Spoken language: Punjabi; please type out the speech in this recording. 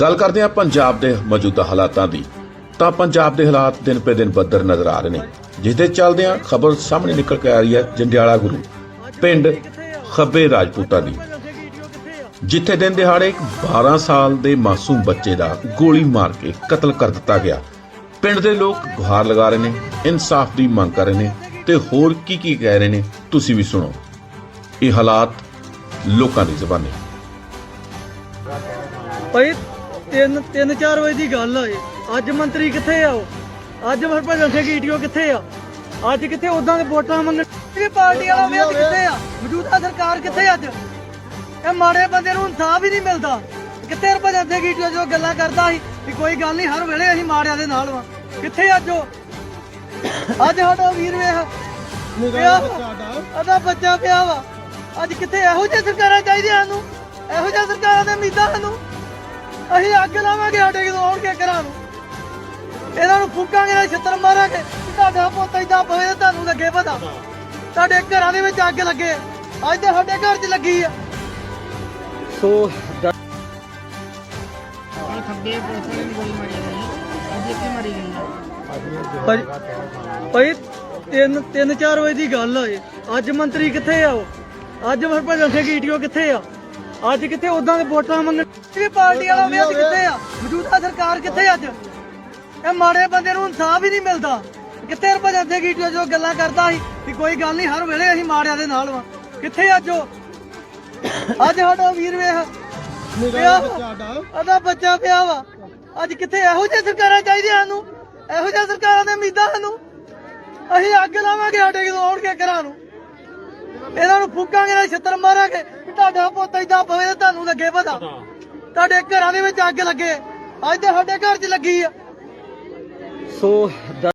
ਗੱਲ ਕਰਦੇ ਹਾਂ ਪੰਜਾਬ ਦੇ ਮੌਜੂਦਾ ਹਾਲਾਤਾਂ ਦੀ। ਤਾਂ ਪੰਜਾਬ ਦੇ ਹਾਲਾਤ ਦਿਨ ਪੇ ਦਿਨ ਬੱਦਰ ਨਜ਼ਰ ਆ ਰਹੇ ਨੇ। ਜਿਸ ਦੇ ਚੱਲਦਿਆਂ ਖਬਰ ਸਾਹਮਣੇ ਨਿਕਲ ਕੇ ਆ ਰਹੀ ਹੈ ਜੰਡਿਆਲਾ ਗੁਰੂ ਪਿੰਡ ਖੱਬੇ ਰਾਜਪੂਤਾਂ ਦੀ। ਜਿੱਥੇ ਦਿਨ ਦਿਹਾੜੇ ਇੱਕ 12 ਸਾਲ ਦੇ ਮਾਸੂਮ ਬੱਚੇ ਦਾ ਗੋਲੀ ਮਾਰ ਕੇ ਕਤਲ ਕਰ ਦਿੱਤਾ ਗਿਆ। ਪਿੰਡ ਦੇ ਲੋਕ ਗੁਹਾਰ ਲਗਾ ਰਹੇ ਨੇ, ਇਨਸਾਫ ਦੀ ਮੰਗ ਕਰ ਰਹੇ ਨੇ ਤੇ ਹੋਰ ਕੀ ਕੀ ਕਹਿ ਰਹੇ ਨੇ, ਤੁਸੀਂ ਵੀ ਸੁਣੋ। ਇਹ ਹਾਲਾਤ ਲੋਕਾਂ ਦੀ ਜ਼ਬਾਨੀ। ਭਾਈ 3 3 4 ਵਜੇ ਦੀ ਗੱਲ ਆ ਇਹ। ਅੱਜ ਮੰਤਰੀ ਕਿੱਥੇ ਆ ਉਹ? ਅੱਜ ਭਗਤ ਸਿੰਘ ਈਟੀਓ ਕਿੱਥੇ ਆ? ਅੱਜ ਕਿੱਥੇ? ਉਦਾਂ ਦੇ ਵੋਟਾਂ ਮੰਗਣ ਇਹ ਪਾਰਟੀ ਵਾਲਾ ਵੀ ਅੱਜ ਕਿੱਥੇ ਆ? ਮੌਜੂਦਾ ਸਰਕਾਰ ਕਿੱਥੇ ਅੱਜ? ਇਹ ਮਾੜੇ ਬੰਦੇ ਨੂੰ ਇਨਸਾਫ ਹੀ ਨਹੀਂ ਮਿਲਦਾ। ਕਿੱਥੇ ਭਗਤ ਸਿੰਘ ਈਟੀਓ ਜੋ ਗੱਲਾਂ ਕਰਦਾ ਸੀ ਕਿ ਕੋਈ ਗੱਲ ਨਹੀਂ ਹਰ ਵੇਲੇ ਅਸੀਂ ਮਾੜਿਆਂ ਦੇ ਨਾਲ ਵਾਂ। ਕਿੱਥੇ ਅੱਜ ਉਹ? ਅੱਜ ਸਾਡਾ ਵੀਰ ਵੇਖ। ਅਦਾ ਬੱਚਾ ਪਿਆ ਵਾ। ਅੱਜ ਕਿੱਥੇ? ਇਹੋ ਜਿਹੀ ਸਰਕਾਰਾਂ ਚਾਹੀਦੀਆਂ ਸਾਨੂੰ? ਇਹੋ ਜਿਹੀਆਂ ਸਰਕਾਰਾਂ ਦੇ ਉਮੀਦਾਂ ਸਾਨੂੰ? ਅਸੀਂ ਅੱਗ ਲਾਵਾਂਗੇ ਸਾਡੇ ਕਿਦੋਂ ਆਉਣਗੇ ਘਰਾਂ ਨੂੰ? ਇਹਨਾਂ ਨੂੰ ਫੂਕਾਂਗੇ ਨਾ ਛੱਤਰ ਮਾਰਾਂਗੇ। ਕਿ ਤੁਹਾਡਾ ਪੁੱਤ ਇਦਾਂ ਤਾਂ ਤੁਹਾਨੂੰ ਲੱਗੇ ਪਤਾ। ਤੁਹਾਡੇ ਘਰਾਂ ਦੇ ਵਿੱਚ ਅੱਗ ਲੱਗੇ ਅੱਜ ਤੇ ਸਾਡੇ ਘਰ 'ਚ ਲੱਗੀ ਆ। ਸੋ ਇਹ ਖੱਬੇ ਪੋਸਟਰ ਦੀ ਗੋਲੀ ਮਾਰੀ ਗਈ ਅੱਜ ਇੱਥੇ ਮਾਰੀ ਗਈ ਹੈ ਭਾਈ ਭਾਈ 3 3 4 ਵਜੇ ਦੀ ਗੱਲ ਆ ਇਹ। ਅੱਜ ਮੰਤਰੀ ਕਿੱਥੇ ਆ ਉਹ? ਅੱਜ ਫਿਰ ਭਗਤ ਸਿੰਘ ਈਟੀਓ ਕਿੱਥੇ ਆ? ਅੱਜ ਕਿੱਥੇ ਉਦਾਂ ਦੇ ਵੋਟਾਂ ਮੰਗਣ? ਇਹ ਪਾਰਟੀ ਵਾਲਾ ਵੀ ਅੱਜ ਕਿੱਥੇ ਆ? ਮੌਜੂਦਾ ਸਰਕਾਰ ਕਿੱਥੇ ਅੱਜ? ਇਹ ਮਾੜੇ ਬੰਦੇ ਨੂੰ ਇਨਸਾਫ ਹੀ ਨਹੀਂ ਮਿਲਦਾ। ਕਿੱਥੇ ਭਗਤ ਸਿੰਘ ਈਟੀਓ ਜੋ ਗੱਲਾਂ ਕਰਦਾ ਸੀ ਕਿ ਕੋਈ ਗੱਲ ਨਹੀਂ ਹਰ ਵੇਲੇ ਅਸੀਂ ਮਾੜਿਆਂ ਦੇ ਨਾਲ ਵਾਂ। ਕਿੱਥੇ ਅੱਜ ਉਹ? ਅੱਜ ਸਾਡਾ ਵੀਰ ਵੇਖ। ਪਿਆ ਅਦਾ ਬੱਚਾ ਪਿਆ ਵਾ। ਅੱਜ ਕਿੱਥੇ ਇਹੋ ਜਿਹੀ ਸਰਕਾਰਾਂ ਚਾਹੀਦੀਆਂ ਸਾਨੂੰ? ਇਹੋ ਜਿਹੀਆਂ ਸਰਕਾਰਾਂ ਦੇ ਉਮੀਦਾਂ ਸਾਨੂੰ? ਅਸੀਂ ਅੱਗ ਲਾਵਾਂਗੇ ਸਾਡੇ ਕਿਦੋਂ ਆਉਣਗੇ ਘਰਾਂ ਨੂੰ। ਇਹਨਾਂ ਨੂੰ ਫੂਕਾਂਗੇ ਨਾ ਛੱਤਰ ਮਾਰਾਂਗੇ। ਤੁਹਾਡਾ ਪੁੱਤ ਇਦਾਂ ਪਵੇ ਤਾਂ ਤੁਹਾਨੂੰ ਲੱਗੇ ਪਤਾ। ਤੁਹਾਡੇ ਘਰਾਂ ਦੇ ਵਿੱਚ ਅੱਗ ਲੱਗੇ। ਅੱਜ ਤੇ ਸਾਡੇ ਘਰ 'ਚ ਲੱਗੀ ਆ। ਸੋ